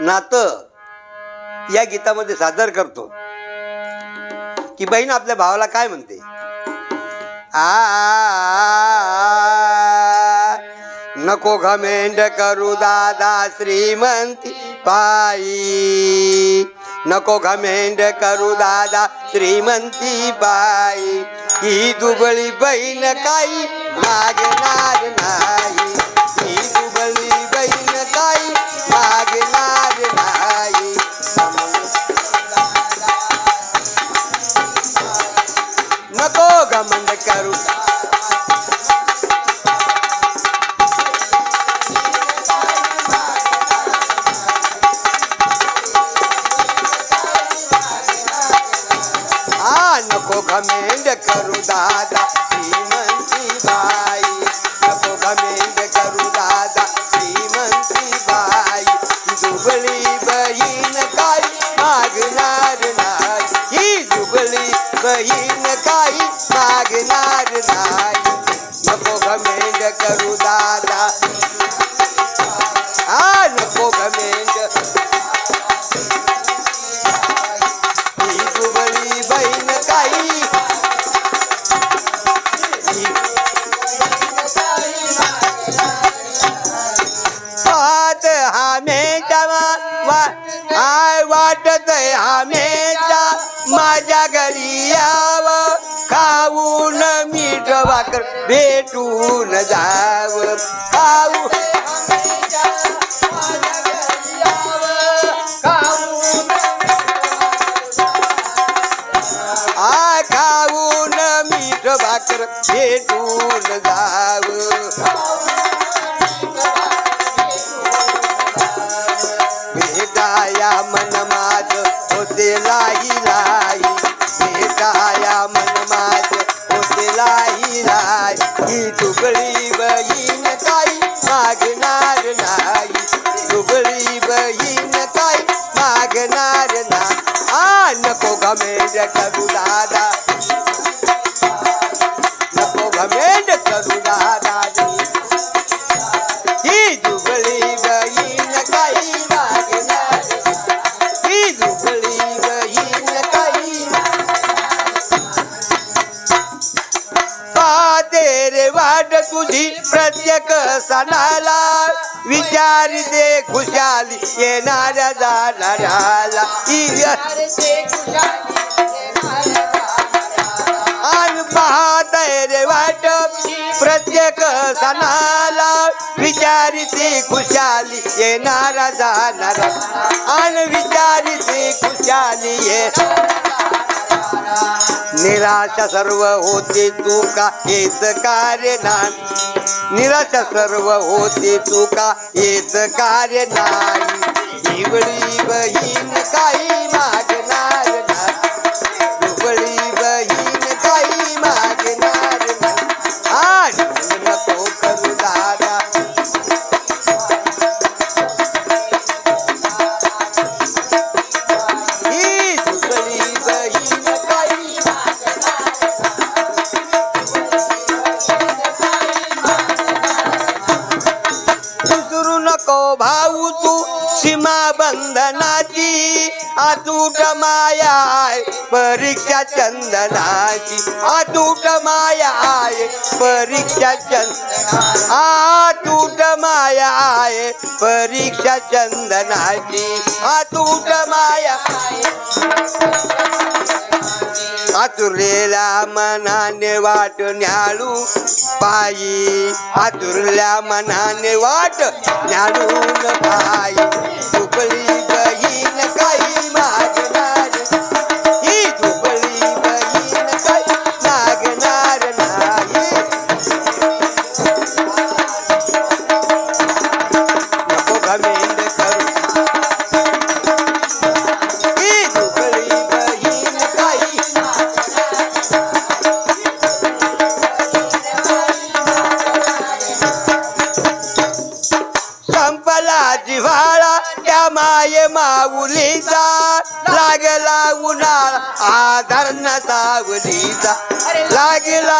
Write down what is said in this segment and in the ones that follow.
नातं या गीतामध्ये सादर करतो. की बहीण आपल्या भावाला काय म्हणते? आ नको घमेंड करू दादा श्रीमंती बाई. नको घमेंड करू दादा श्रीमंती बाई. ही दुबळी बहीण काही मागणार नाही. घमेंड करू दादा श्रीमंती बाई नको घमेंड करू दादा श्रीमंती बाई दुबळी बहीण काही मागणार नाही ही दुबळी बहीण काही मागणार नाही नको घमेंड करू हमेशा माझ्या घरी याव. खाऊन मीठ भाकर भेटून जाव. खाऊ खाऊन मीठ भाकर भेटून जाव. ही तुगळी बहीण काही मागणार नाही. तुगळी बहीण काही मागणार ना आ नको गमे करू दादा तुझी प्रत्येक सणाला विचारते खुशाली येणाऱ्या जाणाऱ्याला. आणि पाहतय रे वाट. प्रत्येक सणाला विचारिते खुशाली येणारा जाणारा आणि विचारिते खुशाली ये निराशा सर्व होते तू का हेच कार्य नाही निराशा सर्व होते तू का हेच कार्य नाही हिवळी बहीण काही मागे सीमा बंधनाची अतूट माया आहे परीक्षा चंदनाची. अतूट माया आहे परीक्षा चंद अतूट माया आहे परीक्षा चंदनाची. अतूट माया आतुरेला मनाने वाट न्याळू. पायी आतुरल्या मनाने वाट ज्ञानून पायी जिव्हाळा त्या माये माऊलीचा. लागला उन्हाळा आधार न सावलीचा. लागला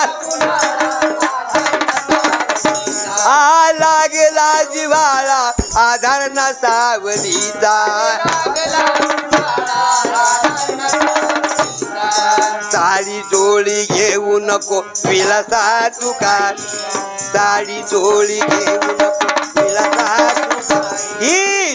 आ लागला जिव्हाळा आधार न सावलीचा. साडी जोळी घेऊ नको विलासा तुका साडी जोळी घेऊ नको विलासा तुका ही